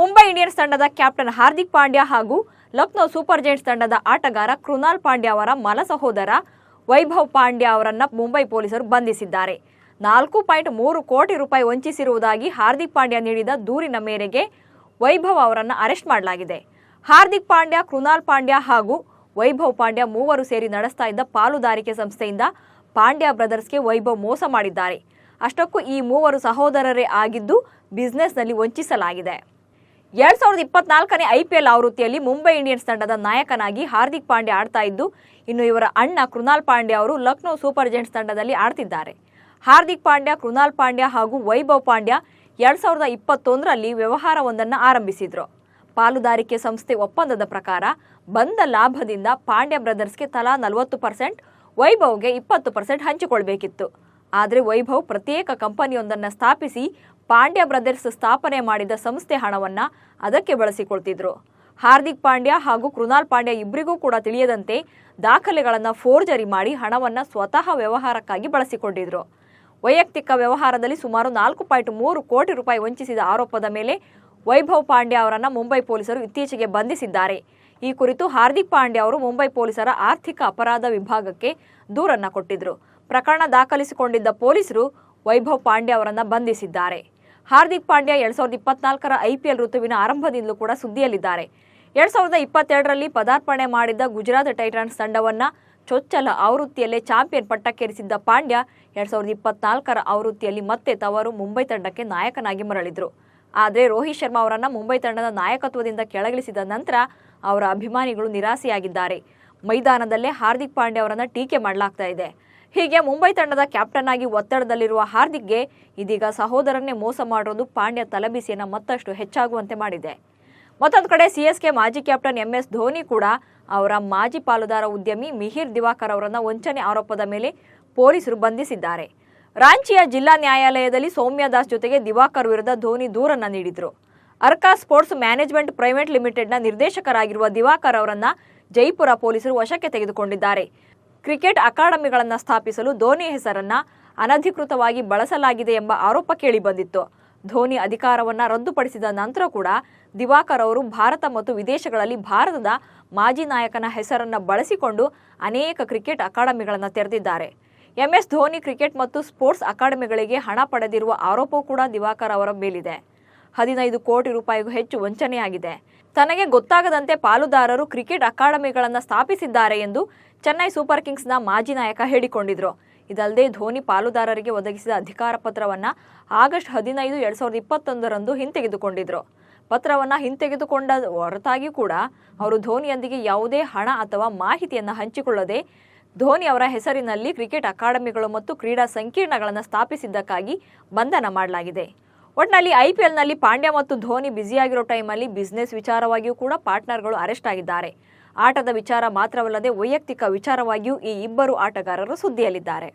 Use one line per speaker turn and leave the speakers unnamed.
Mumbai Indians ತಂಡದ captain Hardik Pandya ಹಾಗೂ Lucknow super Giants ತಂಡದ ಆಟಗಾರ ಕೃನಾಲ್ ಪಾಂಡ್ಯ ಅವರ ಮಲ ಸಹೋದರ ವೈಭವ್ ಪಾಂಡ್ಯ ಅವರನ್ನು ಮುಂಬೈ ಪೊಲೀಸರು ಬಂಧಿಸಿದ್ದಾರೆ. ನಾಲ್ಕು ಪಾಯಿಂಟ್ ಮೂರು ಕೋಟಿ ರೂಪಾಯಿ ವಂಚಿಸಿರುವುದಾಗಿ ಹಾರ್ದಿಕ್ ಪಾಂಡ್ಯ ನೀಡಿದ ದೂರಿನ ಮೇರೆಗೆ ವೈಭವ್ ಅವರನ್ನು ಅರೆಸ್ಟ್ ಮಾಡಲಾಗಿದೆ. ಹಾರ್ದಿಕ್ ಪಾಂಡ್ಯ ಕೃನಾಲ್ ಪಾಂಡ್ಯ ಹಾಗೂ ವೈಭವ್ ಪಾಂಡ್ಯ ಮೂವರು ಸೇರಿ ನಡೆಸ್ತಾ ಇದ್ದ ಪಾಲುದಾರಿಕೆ ಸಂಸ್ಥೆಯಿಂದ ಪಾಂಡ್ಯ ಬ್ರದರ್ಸ್ಗೆ ವೈಭವ್ ಮೋಸ ಮಾಡಿದ್ದಾರೆ. ಅಷ್ಟಕ್ಕೂ ಈ ಮೂವರು ಸಹೋದರರೇ ಆಗಿದ್ದು ಬಿಸ್ನೆಸ್ನಲ್ಲಿ ವಂಚಿಸಲಾಗಿದೆ. ಎರಡ್ ಸಾವಿರದ ಇಪ್ಪತ್ನಾಲ್ಕನೇ ಐಪಿಎಲ್ ಆವೃತ್ತಿಯಲ್ಲಿ ಮುಂಬೈ ಇಂಡಿಯನ್ಸ್ ತಂಡದ ನಾಯಕನಾಗಿ ಹಾರ್ದಿಕ್ ಪಾಂಡ್ಯ ಆಡ್ತಾ ಇದ್ದು, ಇನ್ನು ಇವರ ಅಣ್ಣ ಕೃನಾಲ್ ಪಾಂಡ್ಯ ಅವರು ಲಕ್ನೋ ಸೂಪರ್ ಜೈಂಟ್ಸ್ ತಂಡದಲ್ಲಿ ಆಡ್ತಿದ್ದಾರೆ. ಹಾರ್ದಿಕ್ ಪಾಂಡ್ಯ ಕೃನಾಲ್ ಪಾಂಡ್ಯ ಹಾಗೂ ವೈಭವ್ ಪಾಂಡ್ಯ ಎರಡ್ ಸಾವಿರದ ಇಪ್ಪತ್ತೊಂದರಲ್ಲಿ ವ್ಯವಹಾರವೊಂದನ್ನು ಆರಂಭಿಸಿದ್ರು. ಪಾಲುದಾರಿಕೆ ಸಂಸ್ಥೆ ಒಪ್ಪಂದದ ಪ್ರಕಾರ, ಬಂದ ಲಾಭದಿಂದ ಪಾಂಡ್ಯ ಬ್ರದರ್ಸ್ಗೆ ತಲಾ ನಲವತ್ತು ಪರ್ಸೆಂಟ್, ವೈಭವ್ಗೆ ಇಪ್ಪತ್ತು ಪರ್ಸೆಂಟ್ ಹಂಚಿಕೊಳ್ಬೇಕಿತ್ತು. ಆದರೆ ವೈಭವ್ ಪ್ರತ್ಯೇಕ ಕಂಪನಿಯೊಂದನ್ನು ಸ್ಥಾಪಿಸಿ ಪಾಂಡ್ಯ ಬ್ರದರ್ಸ್ ಸ್ಥಾಪನೆ ಮಾಡಿದ ಸಂಸ್ಥೆ ಹಣವನ್ನು ಅದಕ್ಕೆ ಬಳಸಿಕೊಳ್ತಿದ್ರು. ಹಾರ್ದಿಕ್ ಪಾಂಡ್ಯ ಹಾಗೂ ಕೃನಾಲ್ ಪಾಂಡ್ಯ ಇಬ್ಬರಿಗೂ ಕೂಡ ತಿಳಿಯದಂತೆ ದಾಖಲೆಗಳನ್ನು ಫೋರ್ಜರಿ ಮಾಡಿ ಹಣವನ್ನು ಸ್ವತಃ ವ್ಯವಹಾರಕ್ಕಾಗಿ ಬಳಸಿಕೊಂಡಿದ್ರು. ವೈಯಕ್ತಿಕ ವ್ಯವಹಾರದಲ್ಲಿ ಸುಮಾರು ನಾಲ್ಕು ಪಾಯಿಂಟ್ ಮೂರು ಕೋಟಿ ರೂಪಾಯಿ ವಂಚಿಸಿದ ಆರೋಪದ ಮೇಲೆ ವೈಭವ್ ಪಾಂಡ್ಯ ಅವರನ್ನು ಮುಂಬೈ ಪೊಲೀಸರು ಇತ್ತೀಚೆಗೆ ಬಂಧಿಸಿದ್ದಾರೆ. ಈ ಕುರಿತು ಹಾರ್ದಿಕ್ ಪಾಂಡ್ಯ ಅವರು ಮುಂಬೈ ಪೊಲೀಸರ ಆರ್ಥಿಕ ಅಪರಾಧ ವಿಭಾಗಕ್ಕೆ ದೂರನ್ನು ಕೊಟ್ಟಿದ್ರು. ಪ್ರಕರಣ ದಾಖಲಿಸಿಕೊಂಡಿದ್ದ ಪೊಲೀಸರು ವೈಭವ್ ಪಾಂಡ್ಯ ಅವರನ್ನು ಬಂಧಿಸಿದ್ದಾರೆ. ಹಾರ್ದಿಕ್ ಪಾಂಡ್ಯ ಎರಡ್ ಸಾವಿರದ ಇಪ್ಪತ್ನಾಲ್ಕರ ಐಪಿಎಲ್ ಋತುವಿನ ಆರಂಭದಿಂದಲೂ ಕೂಡ ಸುದ್ದಿಯಲ್ಲಿದ್ದಾರೆ. ಎರಡ್ ಸಾವಿರದ ಇಪ್ಪತ್ತೆರಡರಲ್ಲಿ ಪದಾರ್ಪಣೆ ಮಾಡಿದ್ದ ಗುಜರಾತ್ ಟೈಟನ್ಸ್ ತಂಡವನ್ನ ಚೊಚ್ಚಲ ಆವೃತ್ತಿಯಲ್ಲೇ ಚಾಂಪಿಯನ್ ಪಟ್ಟಕ್ಕೇರಿಸಿದ್ದ ಪಾಂಡ್ಯ ಎರಡ್ ಸಾವಿರದ ಇಪ್ಪತ್ನಾಲ್ಕರ ಆವೃತ್ತಿಯಲ್ಲಿ ಮತ್ತೆ ತವರು ಮುಂಬೈ ತಂಡಕ್ಕೆ ನಾಯಕನಾಗಿ ಮರಳಿದ್ರು. ಆದರೆ ರೋಹಿತ್ ಶರ್ಮಾ ಅವರನ್ನು ಮುಂಬೈ ತಂಡದ ನಾಯಕತ್ವದಿಂದ ಕೆಳಗಿಳಿಸಿದ ನಂತರ ಅವರ ಅಭಿಮಾನಿಗಳು ನಿರಾಸೆಯಾಗಿದ್ದಾರೆ. ಮೈದಾನದಲ್ಲೇ ಹಾರ್ದಿಕ್ ಪಾಂಡ್ಯ ಅವರನ್ನು ಟೀಕೆ ಮಾಡಲಾಗ್ತಾ ಇದೆ. ಹೀಗೆ ಮುಂಬೈ ತಂಡದ ಕ್ಯಾಪ್ಟನ್ ಆಗಿ ಒತ್ತಡದಲ್ಲಿರುವ ಹಾರ್ದಿಕ್ಗೆ ಇದೀಗ ಸಹೋದರನ್ನೇ ಮೋಸ ಮಾಡಿರೋದು ಪಾಂಡ್ಯ ತಲಬಿಸಿಯನ್ನು ಮತ್ತಷ್ಟು ಹೆಚ್ಚಾಗುವಂತೆ ಮಾಡಿದೆ. ಮತ್ತೊಂದು ಕಡೆ ಸಿಎಸ್ಕೆ ಮಾಜಿ ಕ್ಯಾಪ್ಟನ್ ಎಂಎಸ್ ಧೋನಿ ಕೂಡ ಅವರ ಮಾಜಿ ಪಾಲುದಾರ ಉದ್ಯಮಿ ಮಿಹಿರ್ ದಿವಾಕರ್ ಅವರನ್ನ ವಂಚನೆ ಆರೋಪದ ಮೇಲೆ ಪೊಲೀಸರು ಬಂಧಿಸಿದ್ದಾರೆ. ರಾಂಚಿಯ ಜಿಲ್ಲಾ ನ್ಯಾಯಾಲಯದಲ್ಲಿ ಸೌಮ್ಯ ದಾಸ್ ಜೊತೆಗೆ ದಿವಾಕರ್ ವಿರುದ್ಧ ಧೋನಿ ದೂರನ್ನ ನೀಡಿದ್ರು. ಅರ್ಕಾ ಸ್ಪೋರ್ಟ್ಸ್ ಮ್ಯಾನೇಜ್ಮೆಂಟ್ ಪ್ರೈವೇಟ್ ಲಿಮಿಟೆಡ್ನ ನಿರ್ದೇಶಕರಾಗಿರುವ ದಿವಾಕರ್ ಅವರನ್ನ ಜೈಪುರ ಪೊಲೀಸರು ವಶಕ್ಕೆ ತೆಗೆದುಕೊಂಡಿದ್ದಾರೆ. ಕ್ರಿಕೆಟ್ ಅಕಾಡೆಮಿಗಳನ್ನು ಸ್ಥಾಪಿಸಲು ಧೋನಿ ಹೆಸರನ್ನ ಅನಧಿಕೃತವಾಗಿ ಬಳಸಲಾಗಿದೆ ಎಂಬ ಆರೋಪ ಕೇಳಿಬಂದಿತ್ತು. ಧೋನಿ ಅಧಿಕಾರವನ್ನು ರದ್ದುಪಡಿಸಿದ ನಂತರ ಕೂಡ ದಿವಾಕರ್ ಅವರು ಭಾರತ ಮತ್ತು ವಿದೇಶಗಳಲ್ಲಿ ಭಾರತದ ಮಾಜಿ ನಾಯಕನ ಹೆಸರನ್ನು ಬಳಸಿಕೊಂಡು ಅನೇಕ ಕ್ರಿಕೆಟ್ ಅಕಾಡೆಮಿಗಳನ್ನು ತೆರೆದಿದ್ದಾರೆ. ಎಂಎಸ್ ಧೋನಿ ಕ್ರಿಕೆಟ್ ಮತ್ತು ಸ್ಪೋರ್ಟ್ಸ್ ಅಕಾಡೆಮಿಗಳಿಗೆ ಹಣ ಪಡೆದಿರುವ ಆರೋಪವೂ ಕೂಡ ದಿವಾಕರ್ ಅವರ ಮೇಲಿದೆ. ಹದಿನೈದು ಕೋಟಿ ರೂಪಾಯಿಗೂ ಹೆಚ್ಚು ವಂಚನೆಯಾಗಿದೆ. ತನಗೆ ಗೊತ್ತಾಗದಂತೆ ಪಾಲುದಾರರು ಕ್ರಿಕೆಟ್ ಅಕಾಡೆಮಿಗಳನ್ನು ಸ್ಥಾಪಿಸಿದ್ದಾರೆ ಎಂದು ಚೆನ್ನೈ ಸೂಪರ್ ಕಿಂಗ್ಸ್ನ ಮಾಜಿ ನಾಯಕ ಹೇಳಿಕೊಂಡಿದ್ರು. ಇದಲ್ಲದೆ ಧೋನಿ ಪಾಲುದಾರರಿಗೆ ಒದಗಿಸಿದ ಅಧಿಕಾರ ಪತ್ರವನ್ನು ಆಗಸ್ಟ್ ಹದಿನೈದು, ಎರಡು ಸಾವಿರದ ಇಪ್ಪತ್ತೊಂದರಂದು ಹಿಂತೆಗೆದುಕೊಂಡಿದ್ರು. ಪತ್ರವನ್ನ ಹಿಂತೆಗೆದುಕೊಂಡ ಹೊರತಾಗಿ ಕೂಡ ಅವರು ಧೋನಿಯೊಂದಿಗೆ ಯಾವುದೇ ಹಣ ಅಥವಾ ಮಾಹಿತಿಯನ್ನು ಹಂಚಿಕೊಳ್ಳದೆ ಧೋನಿ ಅವರ ಹೆಸರಿನಲ್ಲಿ ಕ್ರಿಕೆಟ್ ಅಕಾಡೆಮಿಗಳು ಮತ್ತು ಕ್ರೀಡಾ ಸಂಕೀರ್ಣಗಳನ್ನು ಸ್ಥಾಪಿಸಿದ್ದಕ್ಕಾಗಿ ಬಂಧನ ಮಾಡಲಾಗಿದೆ. ಒಟ್ಟಿನಲ್ಲಿ ಐಪಿಎಲ್ನಲ್ಲಿ ಪಾಂಡ್ಯ ಮತ್ತು ಧೋನಿ ಬ್ಯುಸಿಯಾಗಿರೋ ಟೈಮಲ್ಲಿ ಬಿಸ್ನೆಸ್ ವಿಚಾರವಾಗಿಯೂ ಕೂಡ ಪಾರ್ಟ್ನರ್ಗಳು ಅರೆಸ್ಟ್ ಆಗಿದ್ದಾರೆ. ಆಟದ ವಿಚಾರ ಮಾತ್ರವಲ್ಲದೆ ವೈಯಕ್ತಿಕ ವಿಚಾರವಾಗಿಯೂ ಈ ಇಬ್ಬರು ಆಟಗಾರರು ಸುದ್ದಿಯಲ್ಲಿದ್ದಾರೆ.